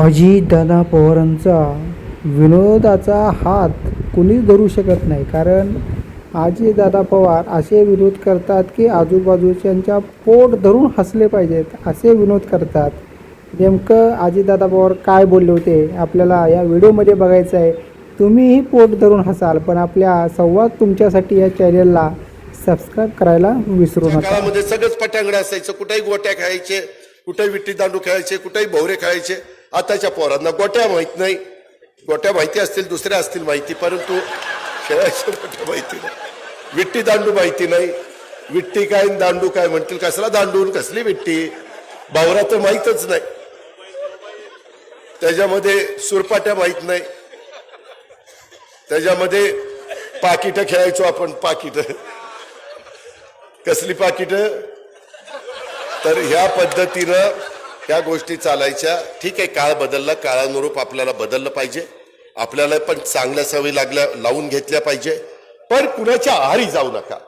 अजितदादा पवारांचा विनोदाचा हात कुणीच धरू शकत नाही. कारण अजितदादा पवार असे विनोद करतात की आजूबाजूच्यांच्या पोट धरून हसले पाहिजेत असे विनोद करतात. नेमकं अजितदादा पवार काय बोलले होते? आपल्याला या व्हिडिओमध्ये बघायचं आहे. तुम्हीही पोट धरून हसाल पण आपल्या संवाद तुमच्यासाठी या चॅनेलला सबस्क्राईब करायला विसरू नका. सगळंच पटांगडे असायचं. कुठेही गोट्या खेळायचे कुठेही विट्टी दांडू खेळायचे कुठेही भोवरे खेळायचे. आताच्या पोरांना गोट्या माहीत नाही. गोट्या माहिती असतील दुसऱ्या असतील माहिती परंतु खेळायच्या गोट्या माहिती नाही. विट्टी दांडू माहिती नाही. विट्टी काय दांडू काय म्हणतील कसला दांडू कसली विट्टी भावरा तर माहीतच नाही. त्याच्यामध्ये सुरपाट्या माहीत नाही. त्याच्यामध्ये पाकिटं खेळायचो आपण पाकिटं. कसली पाकिट? तर ह्या पद्धतीनं ह्या गोष्टी चालायच्या. ठीक आहे काळ बदलला काळानुरूप आपल्याला बदललं पाहिजे. आपल्याला पण चांगल्या सवयी लागल्या लावून घेतल्या पाहिजे. पण कुणाच्या आहारी जाऊ नका.